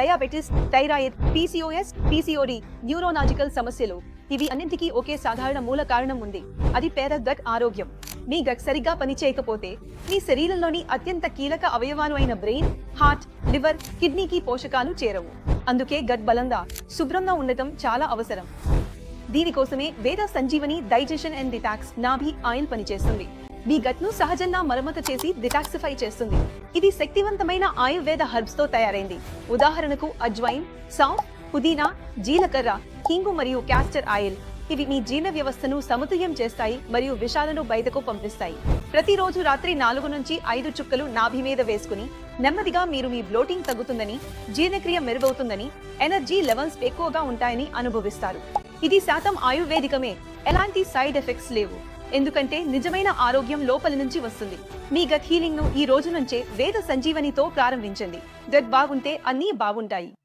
Diabetes thyroid PCOS PCOD neurological సమస్యలు. ఇవి అన్నింటికీ ఒకే సాధారణ మూల కారణం ఉంది. అది పేద గట్ ఆరోగ్యం. మీ గట్ సరిగ్గా పనిచేయకపోతే మీ శరీరంలోని అత్యంత కీలక అవయవాలు అయిన బ్రెయిన్ హార్ట్ లివర్ కిడ్నీకి పోషకాలు చేరవు. అందుకే గట్ బలంగా శుభ్రంగా ఉండటం చాలా అవసరం. దీనికోసమే Veda Sanjeevani digestion and detox Nabhi oil పనిచేస్తుంది. మీ గట్ను సహజంగా మరమ్మతు చేసి డిటాక్సిఫై చేస్తుంది. ఇది శక్తివంతమైన ఆయుర్వేద హర్బ్స్తో తయారైంది. ఉదాహరణకు అజ్వైన్ సౌంఫ్ పుదీనా జీలకర్ర హింగు మరియు క్యాస్టర్ ఆయిల్. ఇవి మీ జీర్ణ వ్యవస్థను సమతుల్యం చేస్తాయి మరియు విషాలను బయటకు పంపిస్తాయి. ప్రతిరోజు రాత్రి నాలుగు నుంచి ఐదు చుక్కలు నాభి మీద వేసుకుని నెమ్మదిగా మీరు మీ బ్లోటింగ్ తగ్గుతుందని జీర్ణక్రియ మెరుగవుతుందని ఎనర్జీ లెవెల్స్ ఎక్కువగా ఉంటాయని అనుభవిస్తారు. ఇది శాతం ఆయుర్వేదికమే. ఎలాంటి సైడ్ ఎఫెక్ట్స్ లేవు. ఎందుకంటే నిజమైన ఆరోగ్యం లోపలి నుంచి వస్తుంది. మీ గట్ హీలింగ్ను ఈ రోజు నుంచే వేద సంజీవనితో ప్రారంభించండి. గట్ బాగుంటే అన్నీ బాగుంటాయి.